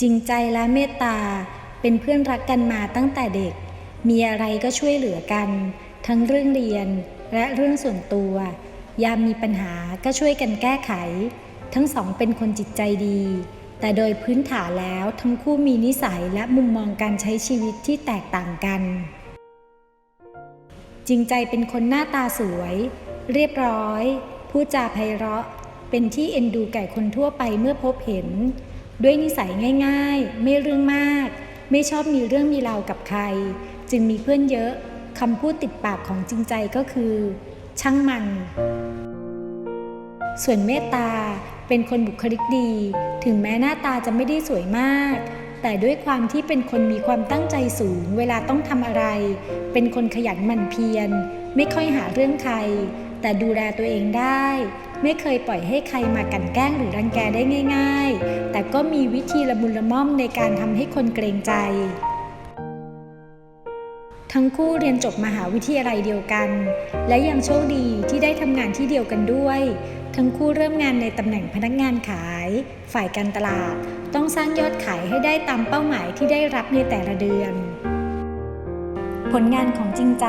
จริงใจและเมตตา เป็นเพื่อนรักกันมาตั้งแต่เด็ก มีอะไรก็ช่วยเหลือกัน ทั้งเรื่องเรียนและเรื่องส่วนตัว ยามมีปัญหาก็ช่วยกันแก้ไข ทั้งสองเป็นคนจิตใจดี แต่โดยพื้นฐานแล้วทั้งคู่มีนิสัยและมุมมองการใช้ชีวิตที่แตกต่างกัน จริงใจเป็นคนหน้าตาสวย เรียบร้อยพูดจาไพเราะ เป็นที่เอ็นดูแก่คนทั่วไปเมื่อพบเห็น ด้วยนิสัยง่าย ๆ ไม่เรื่องมาก ไม่ชอบมีเรื่องมีราวกับใคร จึงมีเพื่อนเยอะคำพูดติดปากของจริงใจก็คือ ช่างมัน ส่วนเมตตาเป็นคนบุคลิกดี ถึงแม้หน้าตาจะไม่ได้สวยมาก แต่ด้วยความที่เป็นคนมีความตั้งใจสูง เวลาต้องทำอะไร เป็นคนขยันหมั่นเพียร ไม่ค่อยหาเรื่องใคร แต่ดูแลตัวเองได้ ไม่เคยปล่อยให้ใครมากันแกล้งหรือรังแกได้ง่าย ๆ แต่ก็มีวิธีละมุนละม่อมในการทำให้คนเกรงใจ ทั้งคู่เรียนจบมหาวิทยาลัยเดียวกัน และยังโชคดีที่ได้ทำงานที่เดียวกันด้วย ทั้งคู่เริ่มงานในตำแหน่งพนักงานขาย ฝ่ายการตลาด ต้องสร้างยอดขายให้ได้ตามเป้าหมายที่ได้รับในแต่ละเดือน ผลงานของจริงใจ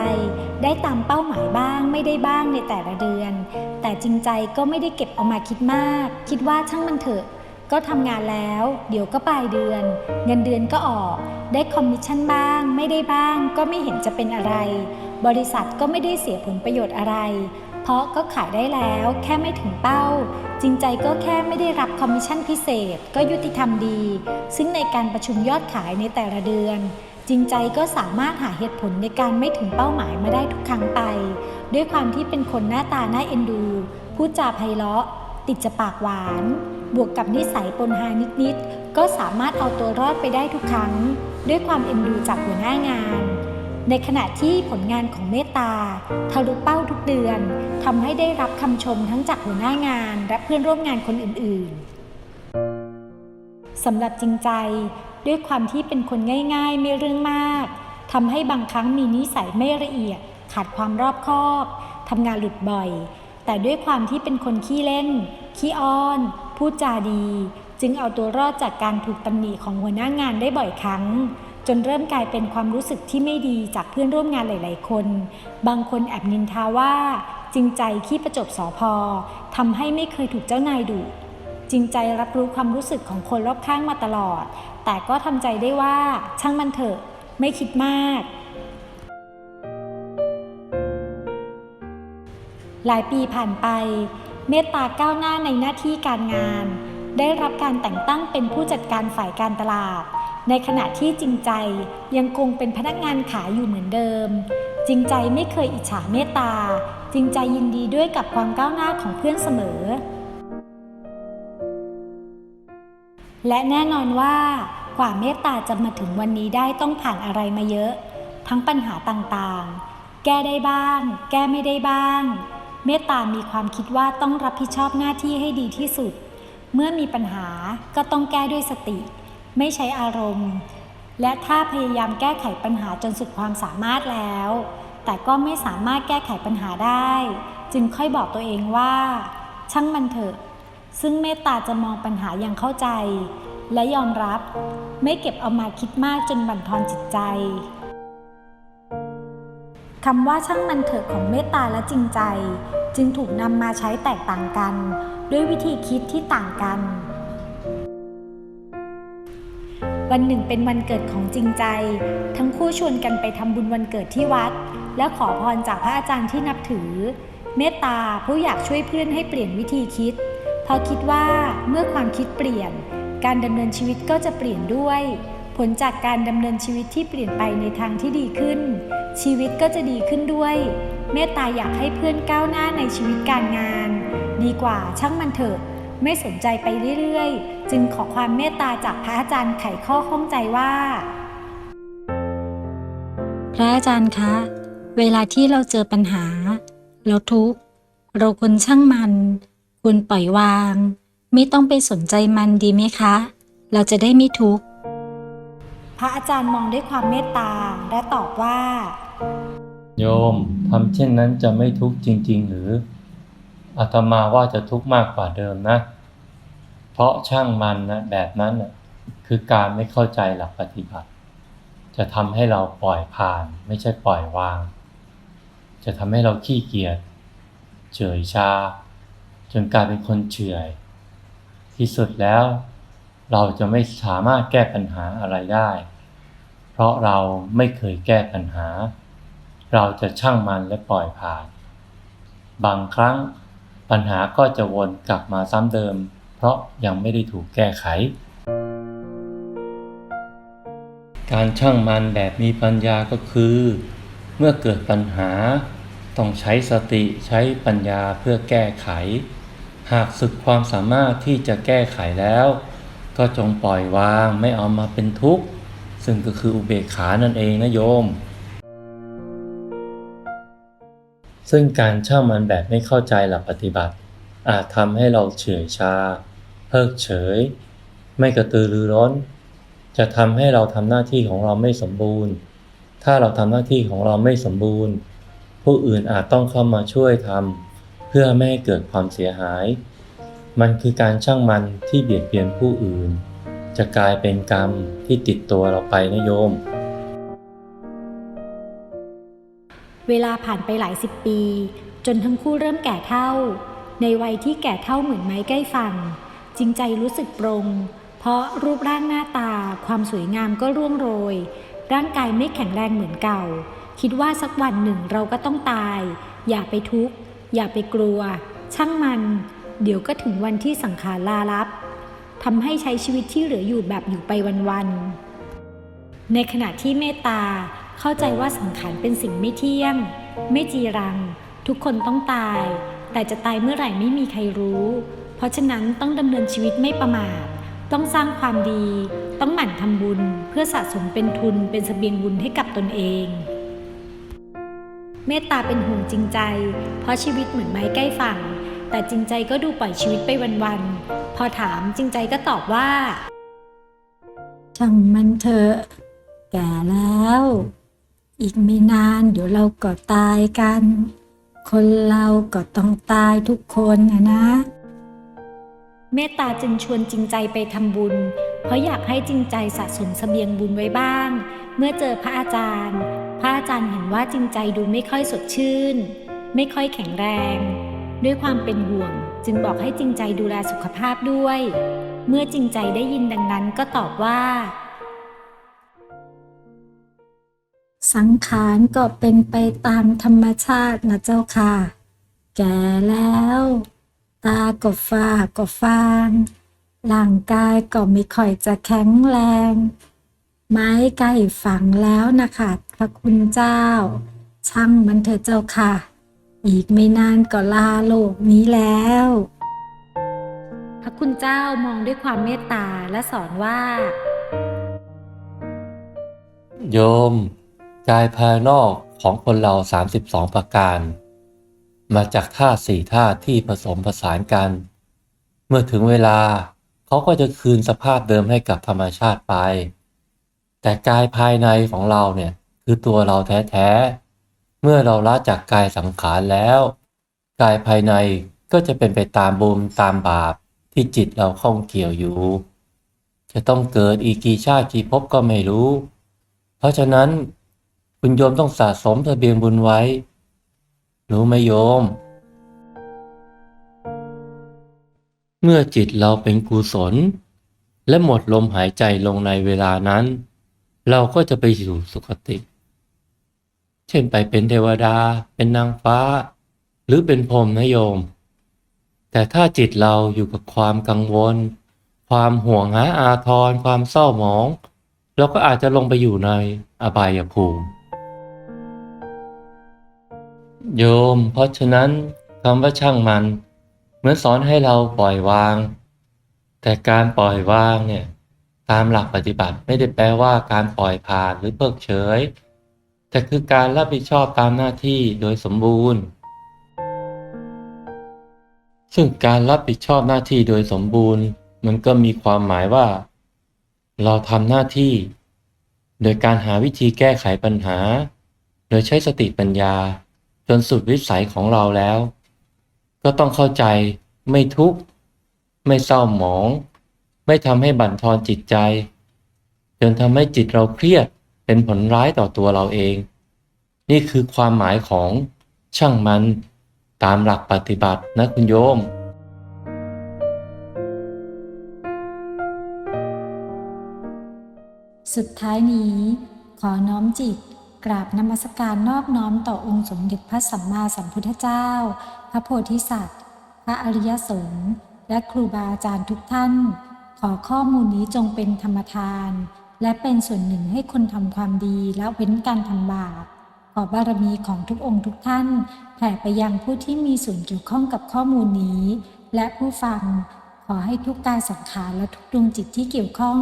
ได้ตามเป้าหมายบ้างไม่ได้บ้างในแต่ละเดือน แต่จริงใจก็ไม่ได้เก็บเอามาคิดมาก คิดว่าช่างมันเถอะ ก็ทำงานแล้ว เดี๋ยวก็ปลายเดือน เงินเดือนก็ออก ได้คอมมิชชั่นบ้าง ไม่ได้บ้าง ก็ไม่เห็นจะเป็นอะไร บริษัทก็ไม่ได้เสียผลประโยชน์อะไร เพราะก็ขายได้แล้วแค่ไม่ถึงเป้า จริงใจก็แค่ไม่ได้รับคอมมิชชั่นพิเศษ ก็ยุติธรรมดี ซึ่งในการประชุมยอดขายในแต่ละเดือน จริงใจก็สามารถหาเหตุผลในการไม่ถึงเป้าหมายมาได้ทุกครั้งไป ด้วยความที่เป็นคนหน้าตาน่าเอ็นดู พูดจาไพเราะ ติดจะปากหวาน บวกกับนิสัยปนฮานิดๆ ก็สามารถเอาตัวรอดไปได้ทุกครั้ง ด้วยความเอ็นดูจากหัวหน้างาน ในขณะที่ผลงานของเมตตาทะลุเป้าทุกเดือนทำให้ได้รับคำชมทั้งจากหัวหน้างาน และเพื่อนร่วมงานคนอื่นๆสำหรับจริงใจ ด้วยความที่เป็นคนง่าย ๆ ไม่เรื่องมากทำให้บางครั้งมีนิสัยไม่ละเอียด ขาดความรอบคอบทำงานหลุดบ่อย แต่ด้วยความที่เป็นคนขี้เล่น ขี้อ้อน พูดจาดี จึงเอาตัวรอดจากการถูกตำหนิของหัวหน้างานได้บ่อยครั้ง จนเริ่มกลายเป็นความรู้สึกที่ไม่ดีจากเพื่อนร่วมงานหลาย ๆ คน บางคนแอบนินทาว่า จริงใจขี้ประจบสอพอทำให้ไม่เคยถูกเจ้านายดุ จริงใจรับรู้ความรู้สึกของคนรอบข้างมาตลอด แต่ก็ทำใจได้ว่าช่างมันเถอะไม่คิดมาก หลายปีผ่านไป เมตตาก้าวหน้าในหน้าที่การงาน ได้รับการแต่งตั้งเป็นผู้จัดการฝ่ายการตลาด ในขณะที่จริงใจยังคงเป็นพนักงานขายอยู่เหมือนเดิม จริงใจไม่เคยอิจฉาเมตตา จริงใจยินดีด้วยกับความก้าวหน้าของเพื่อนเสมอ และแน่นอนว่ากว่าเมตตาจะมาถึงวันนี้ได้ต้องผ่านอะไรมาเยอะ ทั้งปัญหาต่างๆ แก้ได้บ้าง แก้ไม่ได้บ้าง เมตตามีความคิดว่าต้องรับผิดชอบหน้าที่ให้ดีที่สุด เมื่อมีปัญหาก็ต้องแก้ด้วยสติ ไม่ใช้อารมณ์ และถ้าพยายามแก้ไขปัญหาจนสุดความสามารถแล้ว แต่ก็ไม่สามารถแก้ไขปัญหาได้ จึงค่อยบอกตัวเองว่า ช่างมันเถอะ ซึ่งเมตตาจะมองปัญหาอย่างเข้าใจ และยอมรับไม่เก็บเอามาคิดมากจนบั่นทอนจิตใจคำว่าช่างมันเถอะของเมตตาและจริงใจ จึงถูกนำมาใช้แตกต่างกัน ด้วยวิธีคิดที่ต่างกัน วันหนึ่งเป็นวันเกิดของจริงใจ ทั้งคู่ชวนกันไปทำบุญวันเกิดที่วัด และขอพรจากพระอาจารย์ที่นับถือ เมตตาผู้อยากช่วยเพื่อนให้เปลี่ยนวิธีคิด พราะคิดว่าเมื่อความคิดเปลี่ยน การดำเนินชีวิตก็จะเปลี่ยนด้วย ผลจากการดำเนินชีวิตที่เปลี่ยนไปในทางที่ดีขึ้น ชีวิตก็จะดีขึ้นด้วย เมตตาอยากให้เพื่อนก้าวหน้าในชีวิตการงาน ดีกว่าช่างมันเถอะไม่สนใจไปเรื่อยๆ จึงขอความเมตตาจากพระอาจารย์ไขข้อข้องใจว่า พระอาจารย์คะ เวลาที่เราเจอปัญหา เราทุกข์เราควรช่างมัน ควรปล่อยวาง ไม่ต้องไปสนใจมันดีไหมคะ เราจะได้ไม่ทุกข์ พระอาจารย์มองด้วยความเมตตาและตอบว่า โยมทำเช่นนั้นจะไม่ทุกข์จริง ๆ หรืออาตมาว่าจะทุกข์มากกว่าเดิมนะ เพราะช่างมันนะแบบนั้นนะคือการไม่เข้าใจหลักปฏิบัติ จะทำให้เราปล่อยผ่าน ไม่ใช่ปล่อยวาง จะทำให้เราขี้เกียจเฉยชา จนกลายเป็นคนเฉื่อย ที่สุดแล้ว เราจะไม่สามารถแก้ปัญหาอะไรได้ เพราะเราไม่เคยแก้ปัญหา เราจะช่างมันและปล่อยผ่าน บางครั้งปัญหาก็จะวนกลับมาซ้ำเดิม เพราะยังไม่ได้ถูกแก้ไข การช่างมันแบบมีปัญญาก็คือ เมื่อเกิดปัญหา ต้องใช้สติใช้ปัญญาเพื่อแก้ไข หากสึกความสามารถที่จะแก้ไขแล้ว ก็จงปล่อยวางไม่เอามาเป็นทุกข์ ซึ่งก็คืออุเบกขานั่นเองนะโยม ซึ่งการเช่ามันแบบไม่เข้าใจหลักปฏิบัติ อาจทำให้เราเฉื่อยชา เพิกเฉย ไม่กระตือรือร้น จะทำให้เราทำหน้าที่ของเราไม่สมบูรณ์ ถ้าเราทำหน้าที่ของเราไม่สมบูรณ์ ผู้อื่นอาจต้องเข้ามาช่วยทำเพื่อไม่ให้เกิดความเสียหาย มันคือการช่างมันที่เบียดเบียนผู้อื่น จะกลายเป็นกรรมที่ติดตัวเราไปนะโยม เวลาผ่านไปหลายสิบปี จนทั้งคู่เริ่มแก่เท่า ในวัยที่แก่เท่าเหมือนไม้ใกล้ฝั่งจริงใจรู้สึกปรง เพราะรูปร่างหน้าตา ความสวยงามก็ร่วงโรย ร่างกายไม่แข็งแรงเหมือนเก่า คิดว่าสักวันหนึ่งเราก็ต้องตาย อย่าไปทุกข์ อย่าไปกลัว ช่างมัน เดี๋ยวก็ถึงวันที่สังขารลาลับทำให้ใช้ชีวิตที่เหลืออยู่แบบอยู่ไปวันๆ ในขณะที่เมตตาเข้าใจว่าสังขารเป็นสิ่งไม่เที่ยง ไม่จีรัง ทุกคนต้องตาย แต่จะตายเมื่อไหร่ไม่มีใครรู้ เพราะฉะนั้นต้องดำเนินชีวิตไม่ประมาท ต้องสร้างความดี ต้องหมั่นทำบุญ เพื่อสะสมเป็นทุนเป็นเสบียงบุญให้กับตนเอง เมตตาเป็นห่วงจริงใจ เพราะชีวิตเหมือนไม้ใกล้ฝั่ง แต่จริงใจก็ดูปล่อยชีวิตไปวันๆ พอถามจริงใจก็ตอบว่า ช่างมันเถอะ แก่แล้ว อีกไม่นานเดี๋ยวเราก็ตายกัน คนเราก็ต้องตายทุกคนนะนะเมตตาจึงชวนจริงใจไปทำบุญ เพราะอยากให้จริงใจสะสมเสบียงบุญไว้บ้าง เมื่อเจอพระอาจารย์ พระอาจารย์เห็นว่าจริงใจดูไม่ค่อยสดชื่น ไม่ค่อยแข็งแรง ด้วยความเป็นห่วง จึงบอกให้จริงใจดูแลสุขภาพด้วย เมื่อจริงใจได้ยินดังนั้นก็ตอบว่า สังขารก็เป็นไปตามธรรมชาตินะเจ้าค่ะ แก่แล้ว ตาก็ฝ้าก็ฟางร่างกายก็ไม่ค่อยจะแข็งแรง ไม้ใกล้ฝังแล้วนะคะพระคุณเจ้า ช่างมันเถอะเจ้าค่ะ อีกไม่นานก็ลาโลกนี้แล้ว พระคุณเจ้ามองด้วยความเมตตาและสอนว่า โยมกายภายนอกของคนเรา 32 ประการ มาจากธาตุสี่ธาตุที่ผสมผสานกัน เมื่อถึงเวลาเขาก็จะคืนสภาพเดิมให้กับธรรมชาติไป แต่กายภายในของเราเนี่ยคือตัวเราแท้ๆ เมื่อเราละจากกายสังขารแล้ว กายภายในก็จะเป็นไปตามบุญตามบาปที่จิตเราข้องเกี่ยวอยู่ จะต้องเกิดอีกกี่ชาติกี่ภพก็ไม่รู้ เพราะฉะนั้นคุณโยมต้องสะสมทะเบียนบุญไว้ รู้ไหมโยม เมื่อจิตเราเป็นกุศล และหมดลมหายใจลงในเวลานั้น เราก็จะไปสู่สุคติ เช่นไปเป็นเทวดา เป็นนางฟ้า หรือเป็นพรหมนะโยม แต่ถ้าจิตเราอยู่กับความกังวล ความห่วงหาอาทร ความเศร้าหมอง เราก็อาจจะลงไปอยู่ในอบายภูมิ โยม เพราะฉะนั้นคำว่าช่างมัน เหมือนสอนให้เราปล่อยวาง แต่การปล่อยวางเนี่ย ตามหลักปฏิบัติไม่ได้แปลว่าการปล่อยผ่านหรือเพิกเฉย แต่คือการรับผิดชอบตามหน้าที่โดยสมบูรณ์ ซึ่งการรับผิดชอบหน้าที่โดยสมบูรณ์ มันก็มีความหมายว่า เราทำหน้าที่ โดยการหาวิธีแก้ไขปัญหา โดยใช้สติปัญญา จนสุดวิสัยของเราแล้ว ก็ต้องเข้าใจ ไม่ทุกข์ ไม่เศร้าหมอง ไม่ทำให้บั่นทอนจิตใจ จนทำให้จิตเราเครียดเป็นผลร้ายต่อตัวเราเอง นี่คือความหมายของช่างมันตามหลักปฏิบัตินะคุณโยมสุดท้ายนี้ขอน้อมจิตกราบนมัสการนอบน้อมต่อองค์สมเด็จพระสัมมาสัมพุทธเจ้า พระโพธิสัตว์ พระอริยสงฆ์และครูบาอาจารย์ทุกท่าน ขอข้อมูลนี้จงเป็นธรรมทาน และเป็นส่วนหนึ่งให้คนทำความดีและเว้นการทำบาปขอบารมีของทุกองค์ทุกท่าน แผ่ไปยังผู้ที่มีส่วนเกี่ยวข้องกับข้อมูลนี้ และผู้ฟัง ขอให้ทุกกายสังขารและทุกดวงจิตที่เกี่ยวข้อง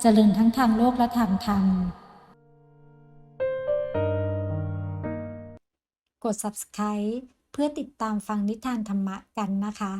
เจริญทั้งทางโลกและทางธรรมกด subscribe เพื่อติดตามฟังนิทานธรรมะกันนะคะ